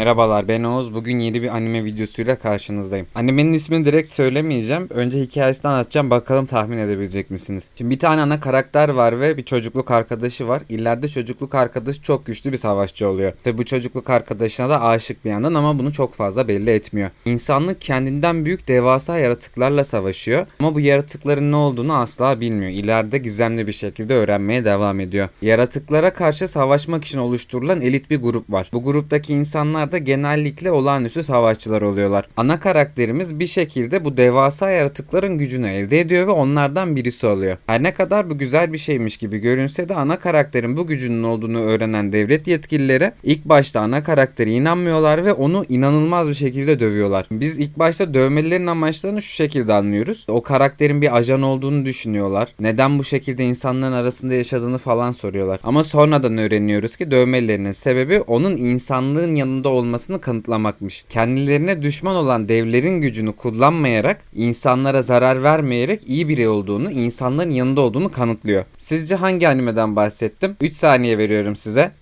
Merhabalar ben Oğuz. Bugün yeni bir anime videosuyla karşınızdayım. Animenin ismini direkt söylemeyeceğim. Önce hikayesini anlatacağım. Bakalım tahmin edebilecek misiniz? Şimdi bir tane ana karakter var ve bir çocukluk arkadaşı var. İleride çocukluk arkadaşı çok güçlü bir savaşçı oluyor. Tabi bu çocukluk arkadaşına da aşık bir yandan ama bunu çok fazla belli etmiyor. İnsanlık kendinden büyük devasa yaratıklarla savaşıyor. Ama bu yaratıkların ne olduğunu asla bilmiyor. İleride gizemli bir şekilde öğrenmeye devam ediyor. Yaratıklara karşı savaşmak için oluşturulan elit bir grup var. Bu gruptaki insanlar da genellikle olağanüstü savaşçılar oluyorlar. Ana karakterimiz bir şekilde bu devasa yaratıkların gücünü elde ediyor ve onlardan birisi oluyor. Her ne kadar bu güzel bir şeymiş gibi görünse de ana karakterin bu gücünün olduğunu öğrenen devlet yetkilileri ilk başta ana karaktere inanmıyorlar ve onu inanılmaz bir şekilde dövüyorlar. Biz ilk başta dövmelerin amaçlarını şu şekilde anlıyoruz. O karakterin bir ajan olduğunu düşünüyorlar. Neden bu şekilde insanların arasında yaşadığını falan soruyorlar. Ama sonradan öğreniyoruz ki dövmelerinin sebebi onun insanlığın yanında olmasını kanıtlamakmış. Kendilerine düşman olan devlerin gücünü kullanmayarak, insanlara zarar vermeyerek iyi biri olduğunu, insanların yanında olduğunu kanıtlıyor. Sizce hangi animeden bahsettim? 3 saniye veriyorum size.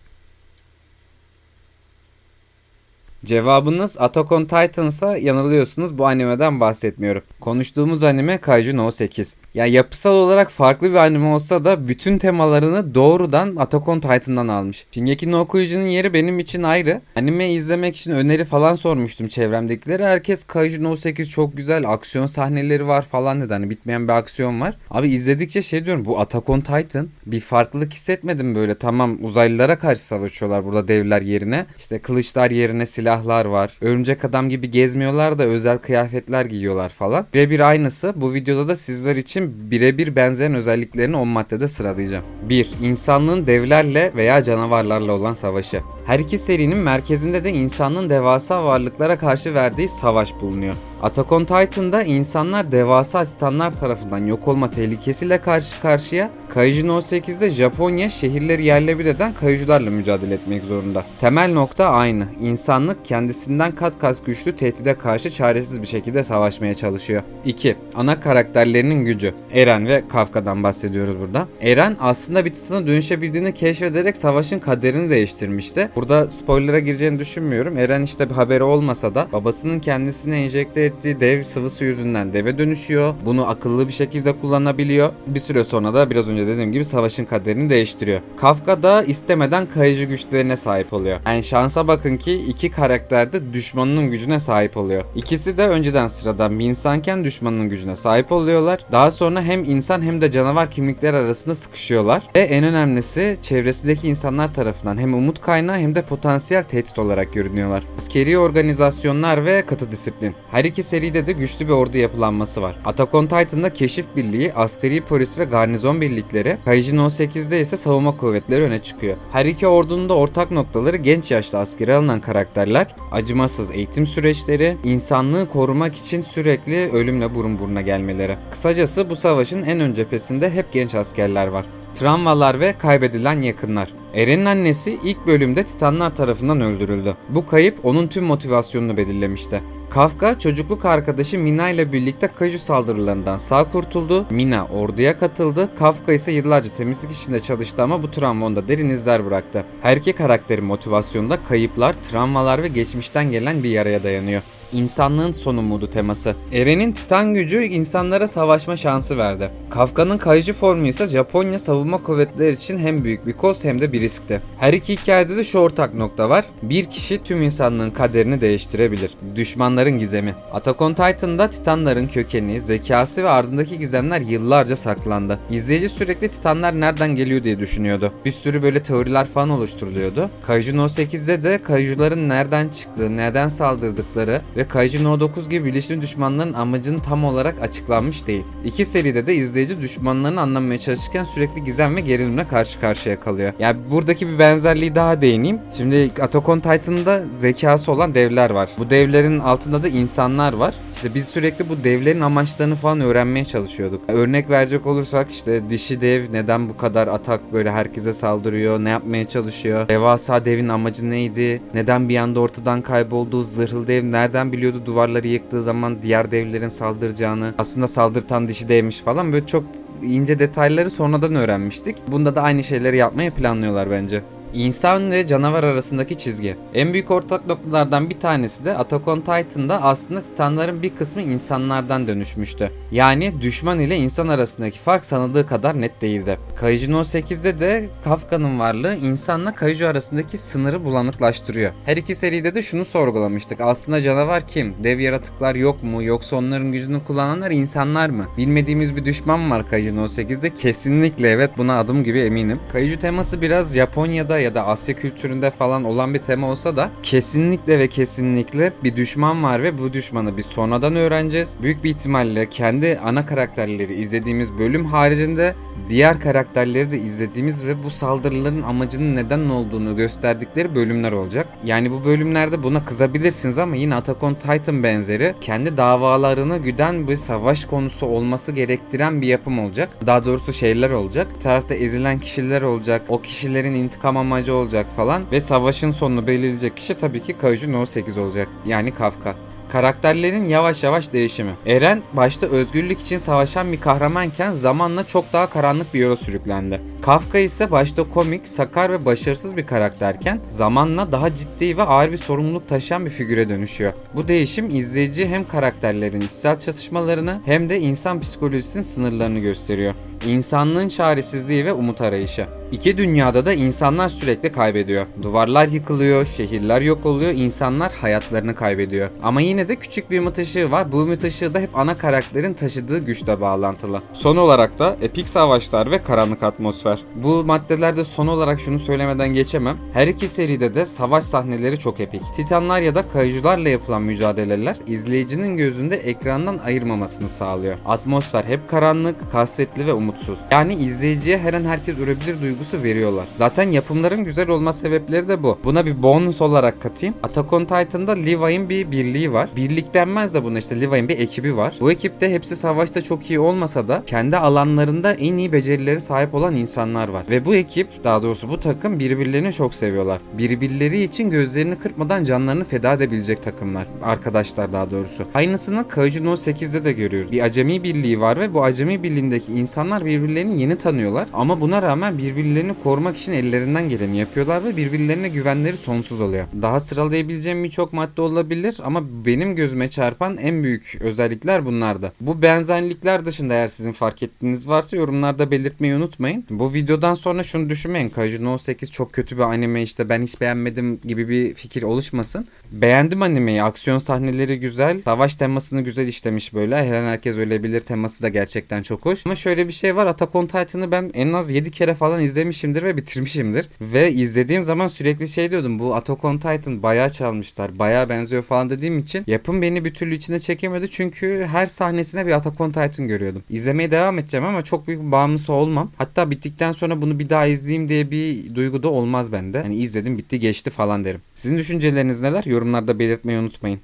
Cevabınız Attack Titan'sa yanılıyorsunuz bu animeden bahsetmiyorum. Konuştuğumuz anime Kaiju no 8. Ya yapısal olarak farklı bir anime olsa da bütün temalarını doğrudan Attack on Titan'dan almış. Shingeki no Kyojin'in yeri benim için ayrı. Anime izlemek için öneri falan sormuştum çevremdekilere. Herkes Kaiju no 8 çok güzel aksiyon sahneleri var falan dedi. Hani bitmeyen bir aksiyon var. Abi izledikçe şey diyorum bu Attack Titan bir farklılık hissetmedim böyle. Tamam uzaylılara karşı savaşıyorlar burada devler yerine. İşte kılıçlar yerine silahlar var. Örümcek adam gibi gezmiyorlar da özel kıyafetler giyiyorlar falan. Birebir aynısı. Bu videoda da sizler için birebir benzeyen özelliklerini 10 maddede sıralayacağım. 1. İnsanlığın devlerle veya canavarlarla olan savaşı. Her iki serinin merkezinde de insanlığın devasa varlıklara karşı verdiği savaş bulunuyor. Attack on Titan'da insanlar devasa titanlar tarafından yok olma tehlikesiyle karşı karşıya, Kaiju no 8'de Japonya şehirleri yerle bir eden kayucularla mücadele etmek zorunda. Temel nokta aynı. İnsanlık kendisinden kat kat güçlü tehdide karşı çaresiz bir şekilde savaşmaya çalışıyor. 2. Ana karakterlerinin gücü. Eren ve Kafka'dan bahsediyoruz burada. Eren aslında bir titana dönüşebildiğini keşfederek savaşın kaderini değiştirmişti. Burada spoiler'a gireceğini düşünmüyorum. Eren işte bir haberi olmasa da babasının kendisine enjekte ettiği dev sıvısı yüzünden deve dönüşüyor. Bunu akıllı bir şekilde kullanabiliyor. Bir süre sonra da biraz önce dediğim gibi savaşın kaderini değiştiriyor. Kafka da istemeden kayıcı güçlerine sahip oluyor. Yani şansa bakın ki iki karakter de düşmanının gücüne sahip oluyor. İkisi de önceden sıradan bir insanken düşmanının gücüne sahip oluyorlar. Daha sonra hem insan hem de canavar kimlikler arasında sıkışıyorlar. Ve en önemlisi çevresindeki insanlar tarafından hem umut kaynağı hem de potansiyel tehdit olarak görünüyorlar. Askeri organizasyonlar ve katı disiplin. Her iki seride de güçlü bir ordu yapılanması var. Attack on Titan'da keşif birliği, askeri polis ve garnizon birlikleri, Kaiju no 8'de ise savunma kuvvetleri öne çıkıyor. Her iki ordunun da ortak noktaları genç yaşta askere alınan karakterler, acımasız eğitim süreçleri, insanlığı korumak için sürekli ölümle burun buruna gelmeleri. Kısacası bu savaşın en ön cephesinde hep genç askerler var. Travmalar ve kaybedilen yakınlar. Eren'in annesi ilk bölümde Titanlar tarafından öldürüldü. Bu kayıp onun tüm motivasyonunu belirlemişti. Kafka çocukluk arkadaşı Mina ile birlikte Kaju saldırılarından sağ kurtuldu. Mina orduya katıldı. Kafka ise yıllarca temizlik işinde çalıştı ama bu travma onda derin izler bıraktı. Her iki karakterin motivasyonunda kayıplar, travmalar ve geçmişten gelen bir yaraya dayanıyor. İnsanlığın son umudu teması. Eren'in titan gücü insanlara savaşma şansı verdi. Kafka'nın kayıcı formu ise Japonya savunma kuvvetleri için hem büyük bir koz hem de bir riskti. Her iki hikayede de şu ortak nokta var. Bir kişi tüm insanlığın kaderini değiştirebilir. Düşmanların gizemi. Attack on Titan'da titanların kökeni, zekası ve ardındaki gizemler yıllarca saklandı. İzleyici sürekli titanlar nereden geliyor diye düşünüyordu. Bir sürü böyle teoriler falan oluşturuluyordu. Kaiju no 8'de de kayucuların nereden çıktığı, neden saldırdıkları ve Kaiju no 9 gibi bilinçli düşmanların amacının tam olarak açıklanmış değil. İki seride de izleyici düşmanlarını anlamaya çalışırken sürekli gizem ve gerilimle karşı karşıya kalıyor. Yani buradaki bir benzerliği daha değineyim. Şimdi Attack on Titan'da zekası olan devler var. Bu devlerin altında da insanlar var. İşte biz sürekli bu devlerin amaçlarını falan öğrenmeye çalışıyorduk. Örnek verecek olursak işte dişi dev neden bu kadar atak böyle herkese saldırıyor, ne yapmaya çalışıyor, devasa devin amacı neydi, neden bir anda ortadan kayboldu, zırhlı dev nereden biliyordu duvarları yıktığı zaman diğer devlerin saldıracağını, aslında saldırtan dişi devmiş falan böyle çok ince detayları sonradan öğrenmiştik. Bunda da aynı şeyleri yapmayı planlıyorlar bence. İnsan ve canavar arasındaki çizgi. En büyük ortak noktalardan bir tanesi de Attack on Titan'da aslında titanların bir kısmı insanlardan dönüşmüştü. Yani düşman ile insan arasındaki fark sanıldığı kadar net değildi. Kaiju no 8'de de Kafka'nın varlığı insanla Kaiju arasındaki sınırı bulanıklaştırıyor. Her iki seride de şunu sorgulamıştık. Aslında canavar kim? Dev yaratıklar yok mu? Yoksa onların gücünü kullananlar insanlar mı? Bilmediğimiz bir düşman var Kaiju no 8'de. Kesinlikle evet buna adım gibi eminim. Kaiju teması biraz Japonya'da ya da Asya kültüründe falan olan bir tema olsa da kesinlikle ve kesinlikle bir düşman var ve bu düşmanı biz sonradan öğreneceğiz. Büyük bir ihtimalle kendi ana karakterleri izlediğimiz bölüm haricinde diğer karakterleri de izlediğimiz ve bu saldırıların amacının neden olduğunu gösterdikleri bölümler olacak. Yani bu bölümlerde buna kızabilirsiniz ama yine Attack on Titan benzeri kendi davalarını güden bir savaş konusu olması gerektiren bir yapım olacak. Daha doğrusu şeyler olacak. Bir tarafta ezilen kişiler olacak. O kişilerin intikam amacı olacak falan. Ve savaşın sonunu belirleyecek kişi tabii ki Kaiju no 8 olacak. Yani Kafka. Karakterlerin yavaş yavaş değişimi. Eren başta özgürlük için savaşan bir kahramanken zamanla çok daha karanlık bir yola sürüklendi. Kafka ise başta komik, sakar ve başarısız bir karakterken zamanla daha ciddi ve ağır bir sorumluluk taşıyan bir figüre dönüşüyor. Bu değişim izleyici hem karakterlerin içsel çatışmalarını hem de insan psikolojisinin sınırlarını gösteriyor. İnsanlığın çaresizliği ve umut arayışı. İki dünyada da insanlar sürekli kaybediyor. Duvarlar yıkılıyor, şehirler yok oluyor, insanlar hayatlarını kaybediyor. Ama yine de küçük bir umut ışığı var. Bu umut ışığı da hep ana karakterin taşıdığı güçle bağlantılı. Son olarak da epik savaşlar ve karanlık atmosfer. Bu maddelerde son olarak şunu söylemeden geçemem. Her iki seride de savaş sahneleri çok epik. Titanlar ya da kayıcılarla yapılan mücadeleler izleyicinin gözünde ekrandan ayırmamasını sağlıyor. Atmosfer hep karanlık, kasvetli ve umutsuz. Yani izleyiciye her an herkes ölebilir duygusu veriyorlar. Zaten yapımların güzel olma sebepleri de bu. Buna bir bonus olarak katayım. Attack on Titan'da Levi'nin bir birliği var. Birlik denmez de buna işte Levi'nin bir ekibi var. Bu ekipte hepsi savaşta çok iyi olmasa da kendi alanlarında en iyi becerileri sahip olan insanlar var. Ve bu ekip daha doğrusu bu takım birbirlerini çok seviyorlar. Birbirleri için gözlerini kırpmadan canlarını feda edebilecek takımlar. Arkadaşlar daha doğrusu. Aynısını Kaiju no 8'de de görüyoruz. Bir acemi birliği var ve bu acemi birliğindeki insanlar birbirlerini yeni tanıyorlar. Ama buna rağmen birbirlerini korumak için ellerinden geleni yapıyorlar ve birbirlerine güvenleri sonsuz oluyor. Daha sıralayabileceğim birçok madde olabilir ama benim gözüme çarpan en büyük özellikler bunlardı. Bu benzerlikler dışında eğer sizin fark ettiğiniz varsa yorumlarda belirtmeyi unutmayın. Bu videodan sonra şunu düşünmeyin. Kaiju no 8 çok kötü bir anime işte ben hiç beğenmedim gibi bir fikir oluşmasın. Beğendim animeyi. Aksiyon sahneleri güzel. Savaş temasını güzel işlemiş böyle. Her an herkes ölebilir teması da gerçekten çok hoş. Ama şöyle bir şey var. Attack on Titan'ı ben en az 7 kere falan izlemişimdir ve bitirmişimdir. Ve izlediğim zaman sürekli şey diyordum. Bu Attack on Titan bayağı çalmışlar. Bayağı benziyor falan dediğim için yapım beni bir türlü içine çekemedi. Çünkü her sahnesine bir Attack on Titan görüyordum. İzlemeye devam edeceğim ama çok büyük bir bağımlısı olmam. Hatta bittikten sonra bunu bir daha izleyeyim diye bir duygu da olmaz bende. Hani izledim bitti geçti falan derim. Sizin düşünceleriniz neler? Yorumlarda belirtmeyi unutmayın.